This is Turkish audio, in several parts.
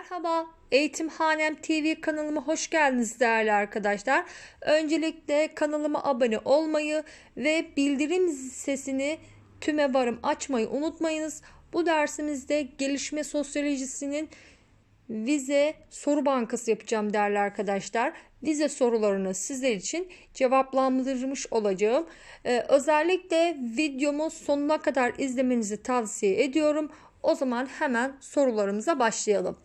Merhaba, Eğitimhanem TV kanalıma hoş geldiniz değerli arkadaşlar. Öncelikle kanalıma abone olmayı ve bildirim sesini tüme varım açmayı unutmayınız. Bu dersimizde gelişme sosyolojisinin vize soru bankası yapacağım değerli arkadaşlar. Vize sorularını sizler için cevaplandırmış olacağım. Ee, özellikle videomu sonuna kadar izlemenizi tavsiye ediyorum. O zaman hemen sorularımıza başlayalım.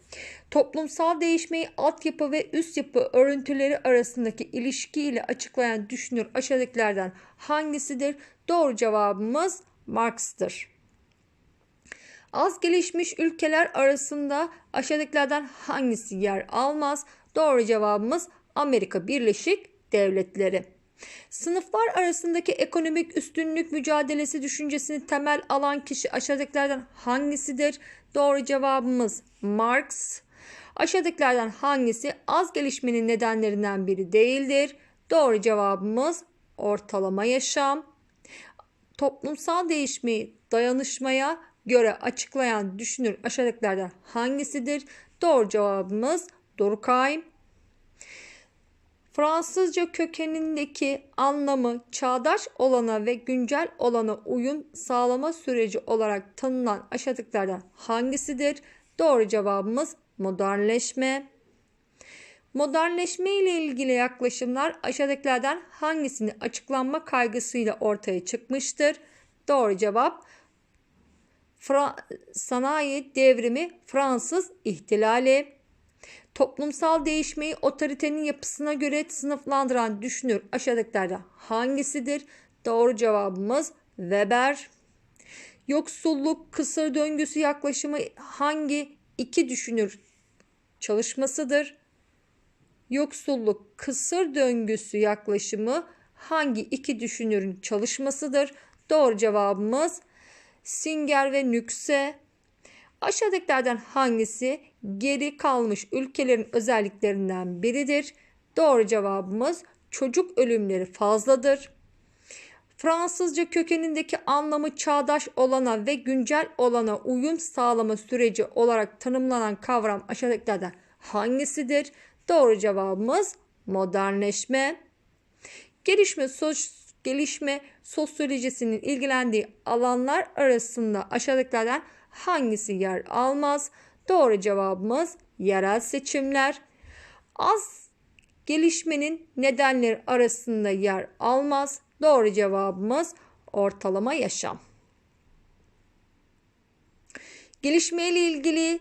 Toplumsal değişmeyi altyapı ve üst yapı örüntüleri arasındaki ilişki ile açıklayan düşünür aşağıdakilerden hangisidir? Doğru cevabımız Marx'tır. Az gelişmiş ülkeler arasında aşağıdakilerden hangisi yer almaz? Doğru cevabımız Amerika Birleşik Devletleri. Sınıflar arasındaki ekonomik üstünlük mücadelesi düşüncesini temel alan kişi aşağıdakilerden hangisidir? Doğru cevabımız Marx. Aşağıdakilerden hangisi az gelişmenin nedenlerinden biri değildir? Doğru cevabımız ortalama yaşam. Toplumsal değişmeyi dayanışmaya göre açıklayan düşünür aşağıdakilerden hangisidir? Doğru cevabımız Durkheim. Fransızca kökenindeki anlamı çağdaş olana ve güncel olana uyum sağlama süreci olarak tanınan aşağıdakilerden hangisidir? Doğru cevabımız modernleşme. Modernleşme ile ilgili yaklaşımlar aşağıdakilerden hangisini açıklanma kaygısıyla ortaya çıkmıştır? Doğru cevap Fra sanayi devrimi Fransız ihtilali. Toplumsal değişmeyi otoritenin yapısına göre sınıflandıran düşünür aşağıdakilerden hangisidir? Doğru cevabımız Weber. Yoksulluk kısır döngüsü yaklaşımı hangi iki düşünür çalışmasıdır? Yoksulluk kısır döngüsü yaklaşımı hangi iki düşünürün çalışmasıdır? Doğru cevabımız Singer ve Nükse. Aşağıdakilerden hangisi geri kalmış ülkelerin özelliklerinden biridir? Doğru cevabımız çocuk ölümleri fazladır. Fransızca kökenindeki anlamı çağdaş olana ve güncel olana uyum sağlama süreci olarak tanımlanan kavram aşağıdakilerden hangisidir? Doğru cevabımız modernleşme. Gelişme sos gelişme sosyolojisinin ilgilendiği alanlar arasında aşağıdakilerden hangisi yer almaz? Doğru cevabımız yerel seçimler. Az gelişmenin nedenleri arasında yer almaz. Doğru cevabımız ortalama yaşam. Gelişme ile ilgili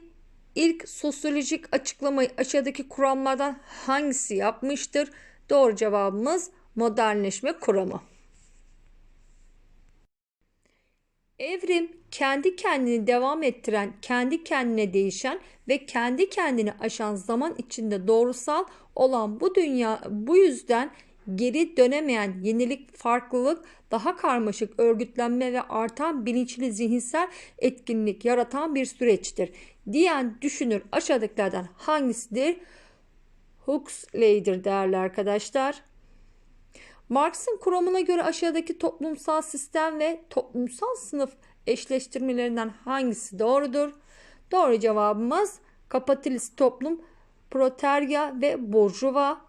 ilk sosyolojik açıklamayı aşağıdaki kuramlardan hangisi yapmıştır? Doğru cevabımız modernleşme kuramı. Evrim kendi kendini devam ettiren, kendi kendine değişen ve kendi kendini aşan zaman içinde doğrusal olan bu dünya bu yüzden geri dönemeyen yenilik, farklılık, daha karmaşık örgütlenme ve artan bilinçli zihinsel etkinlik yaratan bir süreçtir. Diyen düşünür aşağıdakilerden hangisidir? Huxley'dir değerli arkadaşlar. Marx'ın kuramına göre aşağıdaki toplumsal sistem ve toplumsal sınıf eşleştirmelerinden hangisi doğrudur? Doğru cevabımız kapitalist toplum, proterya ve burjuva.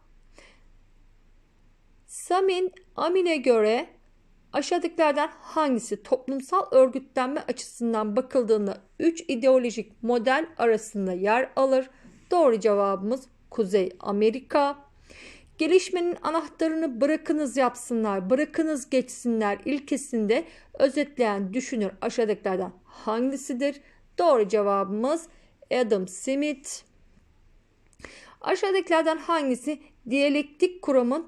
Samin Amin'e göre aşağıdakilerden hangisi toplumsal örgütlenme açısından bakıldığında 3 ideolojik model arasında yer alır? Doğru cevabımız Kuzey Amerika. Gelişmenin anahtarını bırakınız yapsınlar, bırakınız geçsinler ilkesinde özetleyen düşünür aşağıdakilerden hangisidir? Doğru cevabımız Adam Smith. Aşağıdakilerden hangisi diyalektik kuramın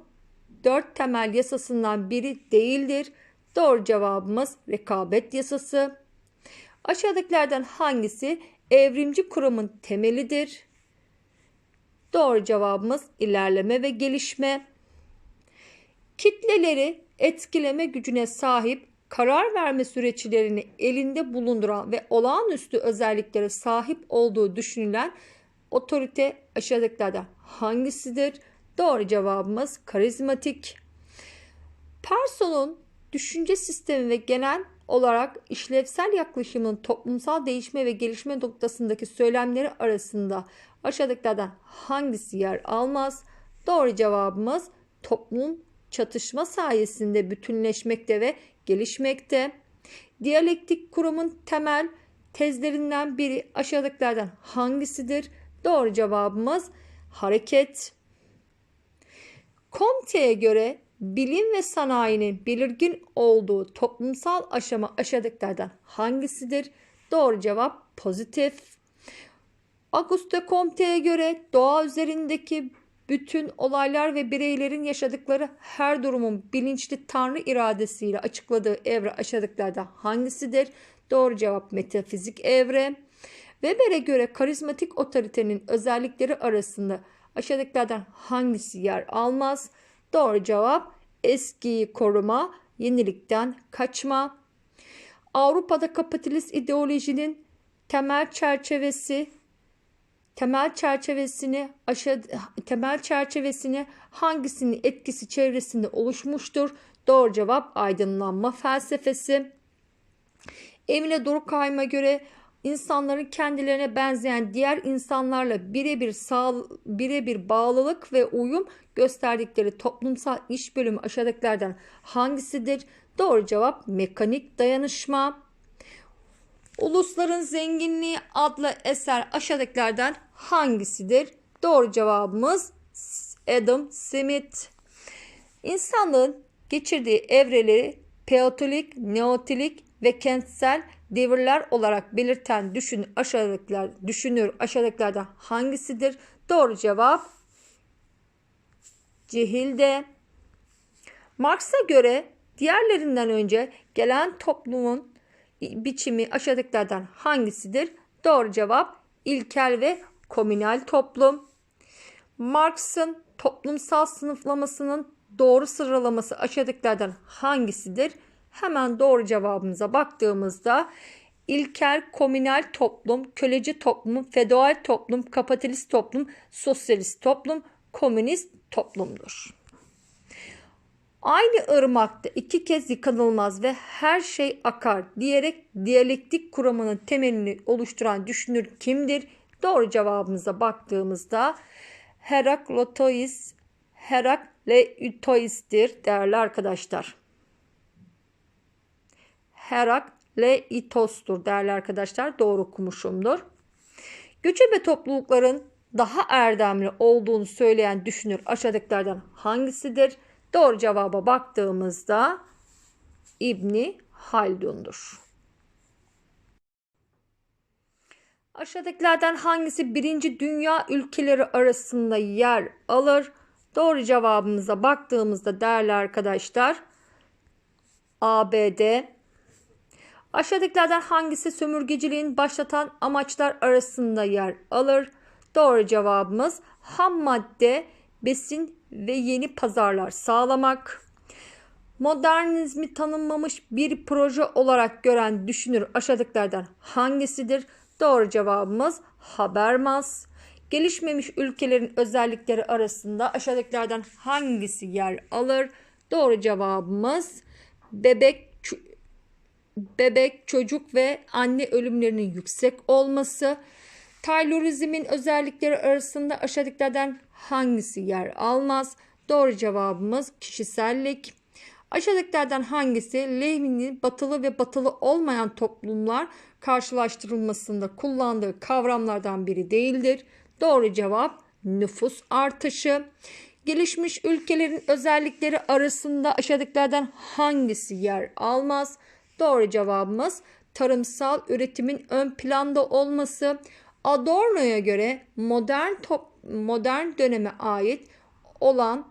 dört temel yasasından biri değildir? Doğru cevabımız rekabet yasası. Aşağıdakilerden hangisi evrimci kuramın temelidir? Doğru cevabımız ilerleme ve gelişme. Kitleleri etkileme gücüne sahip karar verme süreçlerini elinde bulunduran ve olağanüstü özelliklere sahip olduğu düşünülen otorite aşağıdakilerden hangisidir? Doğru cevabımız karizmatik. Person'un düşünce sistemi ve genel olarak işlevsel yaklaşımın toplumsal değişme ve gelişme noktasındaki söylemleri arasında aşağıdakilerden hangisi yer almaz? Doğru cevabımız toplum çatışma sayesinde bütünleşmekte ve gelişmekte. Diyalektik kuramın temel tezlerinden biri aşağıdakilerden hangisidir? Doğru cevabımız hareket. Comte'ye göre bilim ve sanayinin belirgin olduğu toplumsal aşama aşağıdakilerden hangisidir? Doğru cevap pozitif. Auguste Comte'ye göre doğa üzerindeki bütün olaylar ve bireylerin yaşadıkları her durumun bilinçli tanrı iradesiyle açıkladığı evre aşağıdakilerden hangisidir? Doğru cevap metafizik evre. Weber'e göre karizmatik otoritenin özellikleri arasında aşağıdakilerden hangisi yer almaz? Doğru cevap eskiyi koruma, yenilikten kaçma. Avrupa'da kapitalist ideolojinin temel çerçevesi temel çerçevesini aşağı temel çerçevesini hangisinin etkisi çevresinde oluşmuştur? Doğru cevap aydınlanma felsefesi. Emine Durkheim'a göre insanların kendilerine benzeyen diğer insanlarla birebir sağ birebir bağlılık ve uyum gösterdikleri toplumsal iş bölümü aşağıdakilerden hangisidir? Doğru cevap mekanik dayanışma. Ulusların Zenginliği adlı eser aşağıdakilerden hangisidir? Doğru cevabımız Adam Smith. İnsanlığın geçirdiği evreleri peotolik, neotilik ve kentsel devirler olarak belirten düşün aşağıdakiler düşünür aşağıdakilerden hangisidir? Doğru cevap cehilde. Marx'a göre diğerlerinden önce gelen toplumun biçimi aşağıdakilerden hangisidir? Doğru cevap ilkel ve komünal toplum. Marx'ın toplumsal sınıflamasının doğru sıralaması aşağıdakilerden hangisidir? Hemen doğru cevabımıza baktığımızda ilkel komünal toplum, köleci toplum, feodal toplum, kapitalist toplum, sosyalist toplum, komünist toplumdur. Aynı ırmakta iki kez yıkanılmaz ve her şey akar diyerek diyalektik kuramının temelini oluşturan düşünür kimdir? Doğru cevabımıza baktığımızda Heraklotois, Herakleitois'tir değerli arkadaşlar. Herakleitos'tur değerli arkadaşlar. Doğru okumuşumdur. Göçebe toplulukların daha erdemli olduğunu söyleyen düşünür aşağıdakilerden hangisidir? Doğru cevaba baktığımızda İbni Haldun'dur. Aşağıdakilerden hangisi birinci dünya ülkeleri arasında yer alır? Doğru cevabımıza baktığımızda değerli arkadaşlar ABD. Aşağıdakilerden hangisi sömürgeciliğin başlatan amaçlar arasında yer alır? Doğru cevabımız ham madde, besin ve yeni pazarlar sağlamak. Modernizmi tanımlamış bir proje olarak gören düşünür aşağıdakilerden hangisidir? Doğru cevabımız Habermas. Gelişmemiş ülkelerin özellikleri arasında aşağıdakilerden hangisi yer alır? Doğru cevabımız bebek bebek, çocuk ve anne ölümlerinin yüksek olması. Taylorizmin özellikleri arasında aşağıdakilerden hangisi yer almaz? Doğru cevabımız kişisellik. Aşağıdakilerden hangisi Lenin'in batılı ve batılı olmayan toplumlar karşılaştırılmasında kullandığı kavramlardan biri değildir? Doğru cevap nüfus artışı. Gelişmiş ülkelerin özellikleri arasında aşağıdakilerden hangisi yer almaz? Doğru cevabımız tarımsal üretimin ön planda olması. Adorno'ya göre modern top, modern döneme ait olan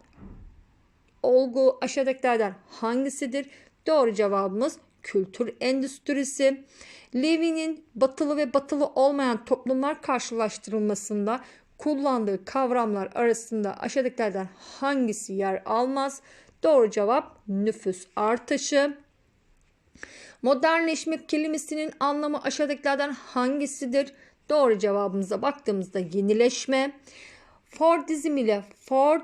olgu aşağıdakilerden hangisidir? Doğru cevabımız kültür endüstrisi. Levi'nin batılı ve batılı olmayan toplumlar karşılaştırılmasında kullandığı kavramlar arasında aşağıdakilerden hangisi yer almaz? Doğru cevap nüfus artışı. Modernleşmek kelimesinin anlamı aşağıdakilerden hangisidir? Doğru cevabımıza baktığımızda yenileşme. Fordizm ile Ford,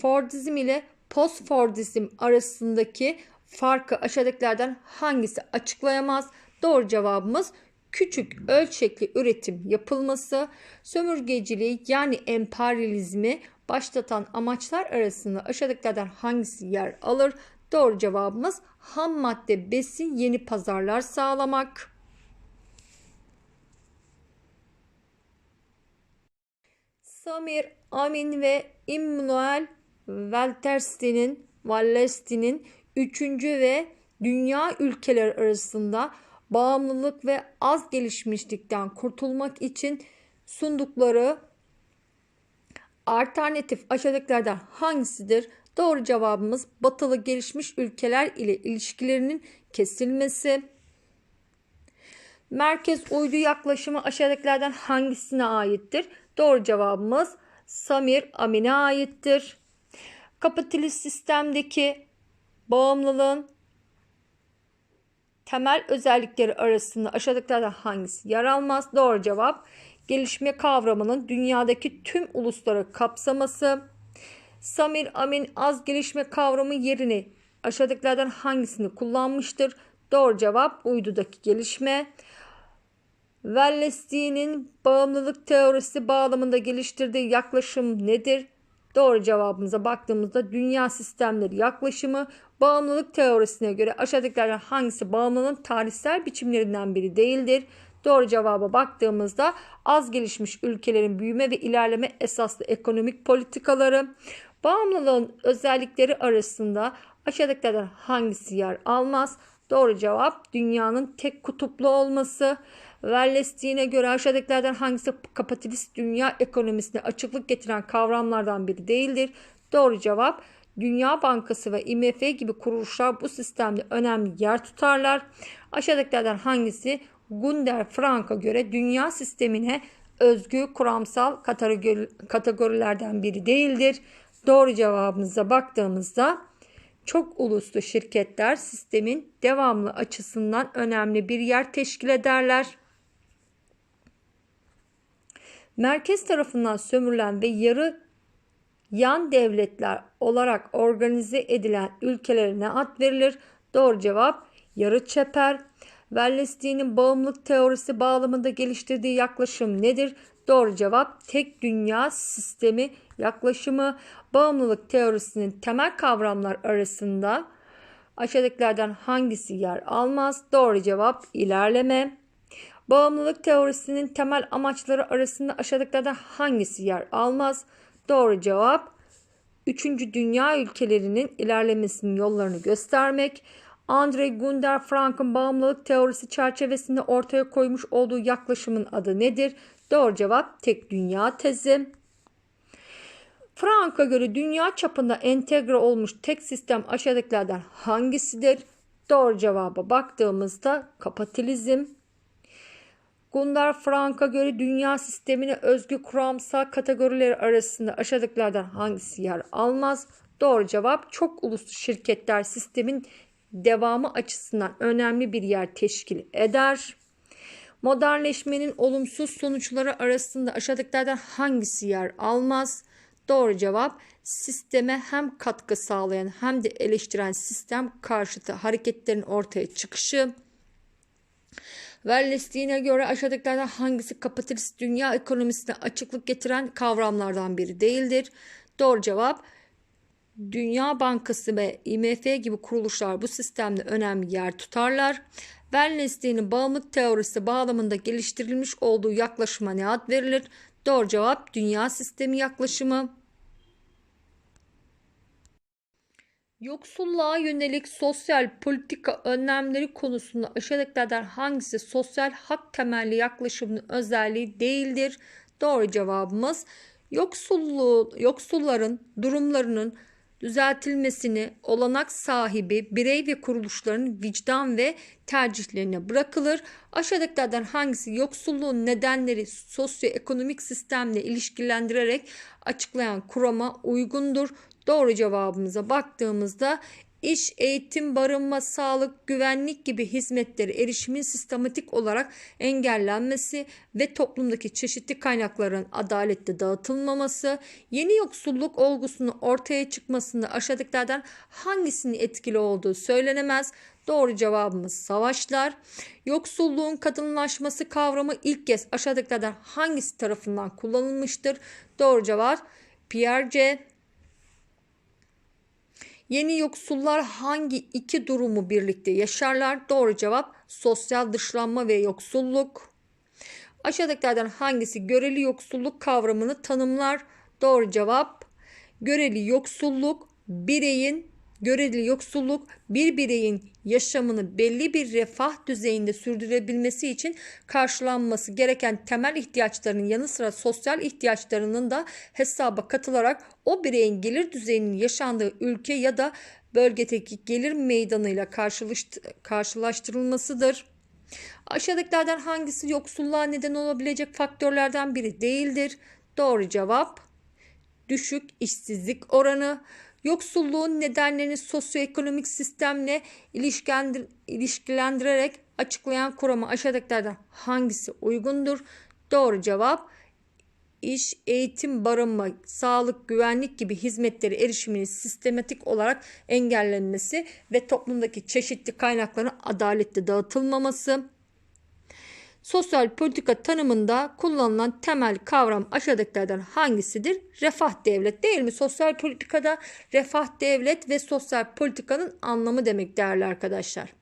Fordizm ile postfordizm arasındaki farkı aşağıdakilerden hangisi açıklayamaz? Doğru cevabımız küçük ölçekli üretim yapılması, sömürgeciliği yani emperyalizmi başlatan amaçlar arasında aşağıdakilerden hangisi yer alır? Doğru cevabımız ham madde, besin, yeni pazarlar sağlamak. Samir Amin ve Immanuel Wallerstein'in Wallerstein'in üçüncü ve dünya ülkeler arasında bağımlılık ve az gelişmişlikten kurtulmak için sundukları alternatif aşağıdakilerden hangisidir? Doğru cevabımız batılı gelişmiş ülkeler ile ilişkilerinin kesilmesi. Merkez uydu yaklaşımı aşağıdakilerden hangisine aittir? Doğru cevabımız Samir Amin'e aittir. Kapitalist sistemdeki bağımlılığın temel özellikleri arasında aşağıdakilerden hangisi yer almaz? Doğru cevap gelişme kavramının dünyadaki tüm ulusları kapsaması. Samir Amin az gelişme kavramı yerine aşağıdakilerden hangisini kullanmıştır? Doğru cevap uydudaki gelişme. Welles'in bağımlılık teorisi bağlamında geliştirdiği yaklaşım nedir? Doğru cevabımıza baktığımızda dünya sistemleri yaklaşımı bağımlılık teorisine göre aşağıdakilerden hangisi bağımlılığın tarihsel biçimlerinden biri değildir? Doğru cevaba baktığımızda az gelişmiş ülkelerin büyüme ve ilerleme esaslı ekonomik politikaları, bağımlılığın özellikleri arasında aşağıdakilerden hangisi yer almaz? Doğru cevap dünyanın tek kutuplu olması. Welles'ine göre aşağıdakilerden hangisi kapitalist dünya ekonomisine açıklık getiren kavramlardan biri değildir? Doğru cevap Dünya Bankası ve IMF gibi kuruluşlar bu sistemde önemli yer tutarlar. Aşağıdakilerden hangisi Gunder Frank'a göre dünya sistemine özgü kuramsal kategorilerden biri değildir? Doğru cevabımıza baktığımızda çok uluslu şirketler sistemin devamlı açısından önemli bir yer teşkil ederler. Merkez tarafından sömürülen ve yarı yan devletler olarak organize edilen ülkelere ne ad verilir? Doğru cevap yarı çeper. Welles'in bağımlılık teorisi bağlamında geliştirdiği yaklaşım nedir? Doğru cevap tek dünya sistemi yaklaşımı. Bağımlılık teorisinin temel kavramlar arasında aşağıdakilerden hangisi yer almaz? Doğru cevap ilerleme. Bağımlılık teorisinin temel amaçları arasında aşağıdakilerden hangisi yer almaz? Doğru cevap 3. Dünya ülkelerinin ilerlemesinin yollarını göstermek. Andre Gunder Frank'ın bağımlılık teorisi çerçevesinde ortaya koymuş olduğu yaklaşımın adı nedir? Doğru cevap tek dünya tezi. Frank'a göre dünya çapında entegre olmuş tek sistem aşağıdakilerden hangisidir? Doğru cevaba baktığımızda kapitalizm. Gundar Frank'a göre dünya sistemine özgü kuramsal kategorileri arasında aşağıdakilerden hangisi yer almaz? Doğru cevap çok uluslu şirketler sistemin devamı açısından önemli bir yer teşkil eder. Modernleşmenin olumsuz sonuçları arasında aşağıdakilerden hangisi yer almaz? Doğru cevap sisteme hem katkı sağlayan hem de eleştiren sistem karşıtı hareketlerin ortaya çıkışı. Welles'ine göre aşağıdakilerden hangisi kapitalist dünya ekonomisine açıklık getiren kavramlardan biri değildir? Doğru cevap Dünya Bankası ve IMF gibi kuruluşlar bu sistemde önemli yer tutarlar. Welles'in bağımlılık teorisi bağlamında geliştirilmiş olduğu yaklaşıma ne ad verilir? Doğru cevap dünya sistemi yaklaşımı. Yoksulluğa yönelik sosyal politika önlemleri konusunda aşağıdakilerden hangisi sosyal hak temelli yaklaşımın özelliği değildir? Doğru cevabımız yoksulluğu, yoksulların durumlarının düzeltilmesini olanak sahibi birey ve kuruluşların vicdan ve tercihlerine bırakılır. Aşağıdakilerden hangisi yoksulluğun nedenleri sosyoekonomik sistemle ilişkilendirerek açıklayan kurama uygundur? Doğru cevabımıza baktığımızda iş, eğitim, barınma, sağlık, güvenlik gibi hizmetleri erişimin sistematik olarak engellenmesi ve toplumdaki çeşitli kaynakların adaletle dağıtılmaması, yeni yoksulluk olgusunun ortaya çıkmasında aşağıdakilerden hangisinin etkili olduğu söylenemez. Doğru cevabımız savaşlar. Yoksulluğun kadınlaşması kavramı ilk kez aşağıdakilerden hangisi tarafından kullanılmıştır? Doğru cevap Pierre C. Yeni yoksullar hangi iki durumu birlikte yaşarlar? Doğru cevap sosyal dışlanma ve yoksulluk. Aşağıdakilerden hangisi göreli yoksulluk kavramını tanımlar? Doğru cevap göreli yoksulluk bireyin göreli yoksulluk bir bireyin yaşamını belli bir refah düzeyinde sürdürebilmesi için karşılanması gereken temel ihtiyaçlarının yanı sıra sosyal ihtiyaçlarının da hesaba katılarak o bireyin gelir düzeyinin yaşandığı ülke ya da bölgedeki gelir meydanıyla karşılaştırılmasıdır. Aşağıdakilerden hangisi yoksulluğa neden olabilecek faktörlerden biri değildir? Doğru cevap düşük işsizlik oranı. Yoksulluğun nedenlerini sosyoekonomik sistemle ilişkilendirerek açıklayan kurama aşağıdakilerden hangisi uygundur? Doğru cevap iş, eğitim, barınma, sağlık, güvenlik gibi hizmetleri erişiminin sistematik olarak engellenmesi ve toplumdaki çeşitli kaynakların adaletle dağıtılmaması. Sosyal politika tanımında kullanılan temel kavram aşağıdakilerden hangisidir? Refah devlet değil mi? Sosyal politikada refah devlet ve sosyal politikanın anlamı demek değerli arkadaşlar.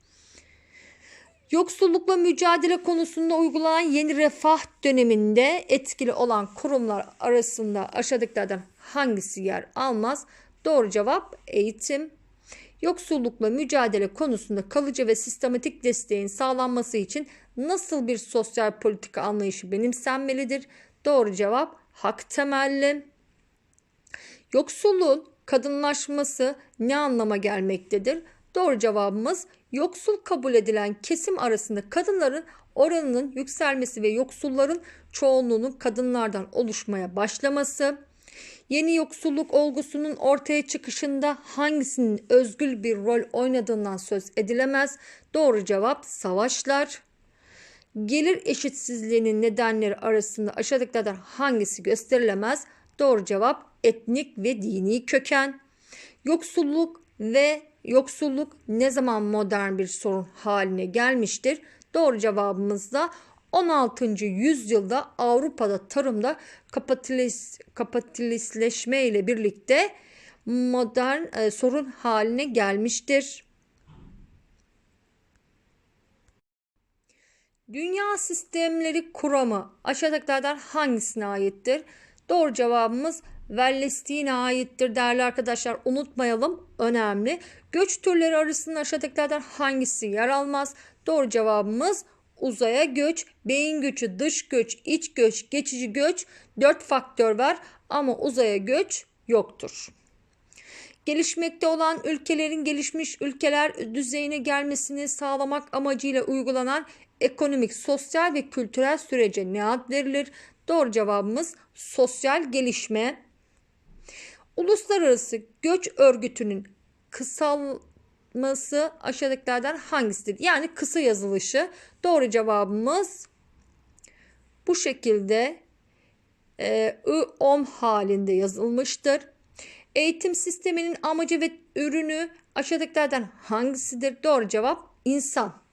Yoksullukla mücadele konusunda uygulanan yeni refah döneminde etkili olan kurumlar arasında aşağıdakilerden hangisi yer almaz? Doğru cevap eğitim. Yoksullukla mücadele konusunda kalıcı ve sistematik desteğin sağlanması için nasıl bir sosyal politika anlayışı benimsenmelidir? Doğru cevap hak temelli. Yoksulluğun kadınlaşması ne anlama gelmektedir? Doğru cevabımız yoksul kabul edilen kesim arasında kadınların oranının yükselmesi ve yoksulların çoğunluğunun kadınlardan oluşmaya başlaması. Yeni yoksulluk olgusunun ortaya çıkışında hangisinin özgül bir rol oynadığından söz edilemez. Doğru cevap savaşlar. Gelir eşitsizliğinin nedenleri arasında aşağıdakilerden hangisi gösterilemez? Doğru cevap etnik ve dini köken. Yoksulluk ve yoksulluk ne zaman modern bir sorun haline gelmiştir? Doğru cevabımız da 16. yüzyılda Avrupa'da tarımda kapitalistleşme ile birlikte modern e, sorun haline gelmiştir. Dünya sistemleri kuramı aşağıdakilerden hangisine aittir? Doğru cevabımız Welles'ine aittir değerli arkadaşlar. Unutmayalım önemli. Göç türleri arasında aşağıdakilerden hangisi yer almaz? Doğru cevabımız uzaya göç, beyin göçü, dış göç, iç göç, geçici göç 4 faktör var ama uzaya göç yoktur. Gelişmekte olan ülkelerin gelişmiş ülkeler düzeyine gelmesini sağlamak amacıyla uygulanan ekonomik, sosyal ve kültürel sürece ne ad verilir? Doğru cevabımız sosyal gelişme. Uluslararası Göç Örgütü'nün kısalması aşağıdakilerden hangisidir? Yani kısa yazılışı. Doğru cevabımız bu şekilde e, ı-om halinde yazılmıştır. Eğitim sisteminin amacı ve ürünü aşağıdakilerden hangisidir? Doğru cevap insan.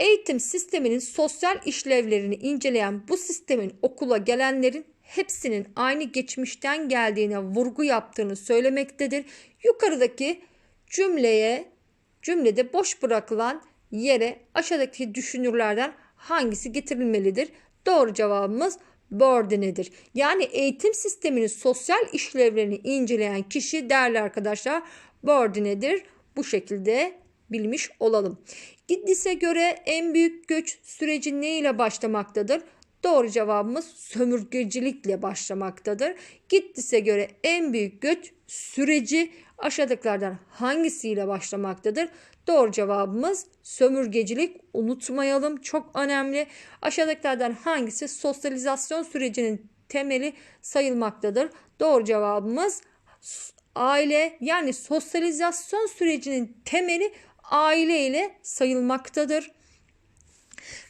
Eğitim sisteminin sosyal işlevlerini inceleyen bu sistemin okula gelenlerin hepsinin aynı geçmişten geldiğine vurgu yaptığını söylemektedir. Yukarıdaki cümleye cümlede boş bırakılan yere aşağıdaki düşünürlerden hangisi getirilmelidir? Doğru cevabımız Bordine'dir. Yani eğitim sisteminin sosyal işlevlerini inceleyen kişi değerli arkadaşlar Bordine'dir. Bu şekilde bilmiş olalım. Giddis'e göre en büyük göç süreci ne ile başlamaktadır? Doğru cevabımız sömürgecilikle başlamaktadır. Giddis'e göre en büyük göç süreci aşağıdakilerden hangisiyle başlamaktadır? Doğru cevabımız sömürgecilik. Unutmayalım çok önemli. Aşağıdakilerden hangisi sosyalizasyon sürecinin temeli sayılmaktadır? Doğru cevabımız aile yani sosyalizasyon sürecinin temeli aile ile sayılmaktadır.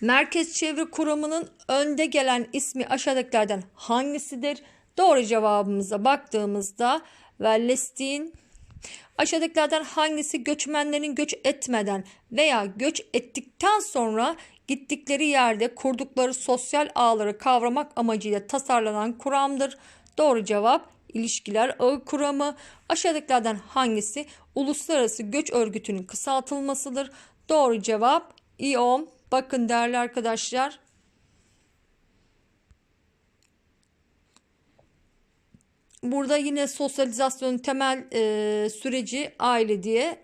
Merkez çevre kuramının önde gelen ismi aşağıdakilerden hangisidir? Doğru cevabımıza baktığımızda Wellestin Aşağıdakilerden hangisi göçmenlerin göç etmeden veya göç ettikten sonra gittikleri yerde kurdukları sosyal ağları kavramak amacıyla tasarlanan kuramdır? Doğru cevap ilişkiler ağı kuramı. Aşağıdakilerden hangisi uluslararası göç örgütünün kısaltılmasıdır? Doğru cevap İOM. Bakın değerli arkadaşlar Burada yine sosyalizasyonun temel e, süreci aile diye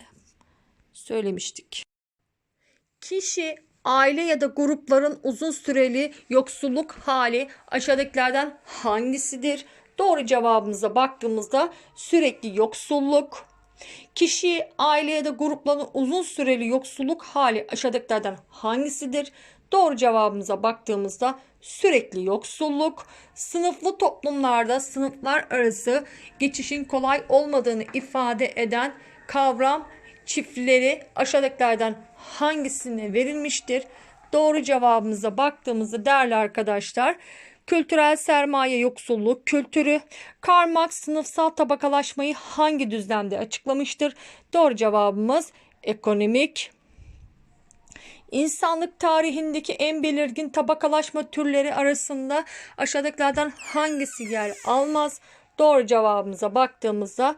söylemiştik. Kişi aile ya da grupların uzun süreli yoksulluk hali aşağıdakilerden hangisidir? Doğru cevabımıza baktığımızda sürekli yoksulluk. Kişi aile ya da grupların uzun süreli yoksulluk hali aşağıdakilerden hangisidir? Doğru cevabımıza baktığımızda sürekli yoksulluk, sınıflı toplumlarda sınıflar arası geçişin kolay olmadığını ifade eden kavram çiftleri aşağıdakilerden hangisine verilmiştir? Doğru cevabımıza baktığımızda değerli arkadaşlar kültürel sermaye yoksulluk kültürü Karl Marx sınıfsal tabakalaşmayı hangi düzlemde açıklamıştır? Doğru cevabımız ekonomik İnsanlık tarihindeki en belirgin tabakalaşma türleri arasında aşağıdakilerden hangisi yer almaz? Doğru cevabımıza baktığımızda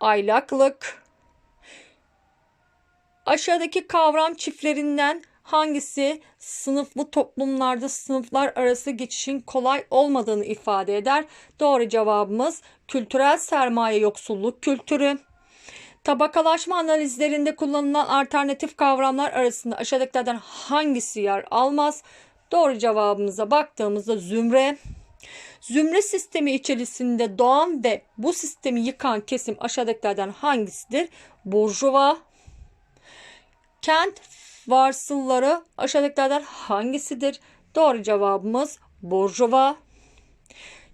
aylaklık. Aşağıdaki kavram çiftlerinden hangisi sınıflı toplumlarda sınıflar arası geçişin kolay olmadığını ifade eder? Doğru cevabımız kültürel sermaye yoksulluk kültürü. Tabakalaşma analizlerinde kullanılan alternatif kavramlar arasında aşağıdakilerden hangisi yer almaz? Doğru cevabımıza baktığımızda zümre. Zümre sistemi içerisinde doğan ve bu sistemi yıkan kesim aşağıdakilerden hangisidir? Burjuva. Kent varsılları aşağıdakilerden hangisidir? Doğru cevabımız Burjuva.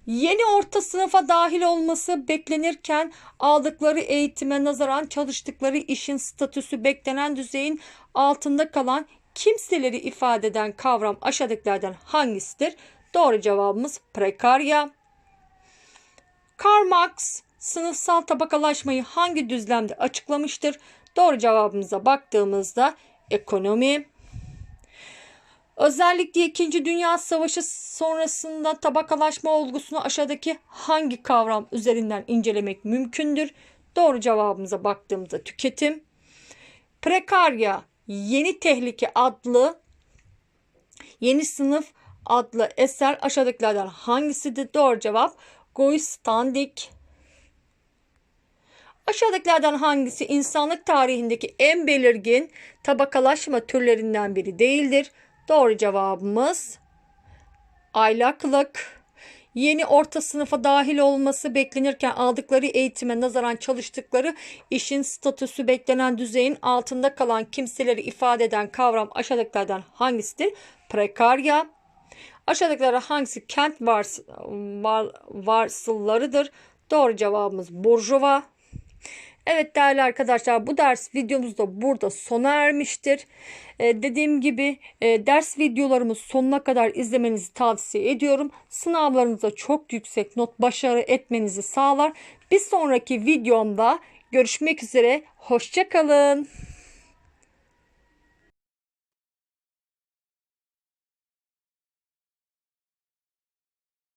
Yeni orta sınıfa dahil olması beklenirken aldıkları eğitime nazaran çalıştıkları işin statüsü beklenen düzeyin altında kalan kimseleri ifade eden kavram aşağıdakilerden hangisidir? Doğru cevabımız prekarya. Karl Marx sınıfsal tabakalaşmayı hangi düzlemde açıklamıştır? Doğru cevabımıza baktığımızda ekonomi. Özellikle 2. Dünya Savaşı sonrasında tabakalaşma olgusunu aşağıdaki hangi kavram üzerinden incelemek mümkündür? Doğru cevabımıza baktığımızda tüketim. Prekarya Yeni Tehlike adlı Yeni Sınıf adlı eser aşağıdakilerden hangisidir? Doğru cevap Goistandik. Aşağıdakilerden hangisi insanlık tarihindeki en belirgin tabakalaşma türlerinden biri değildir? Doğru cevabımız aylaklık. Yeni orta sınıfa dahil olması beklenirken aldıkları eğitime nazaran çalıştıkları işin statüsü beklenen düzeyin altında kalan kimseleri ifade eden kavram aşağıdakilerden hangisidir? Prekarya. Aşağıdakilerden hangisi kent vars, var, varsıllarıdır? Doğru cevabımız burjuva. Evet değerli arkadaşlar bu ders videomuz da burada sona ermiştir. Ee, dediğim gibi e, ders videolarımız sonuna kadar izlemenizi tavsiye ediyorum. Sınavlarınızda çok yüksek not başarı etmenizi sağlar. Bir sonraki videomda görüşmek üzere. Hoşçakalın.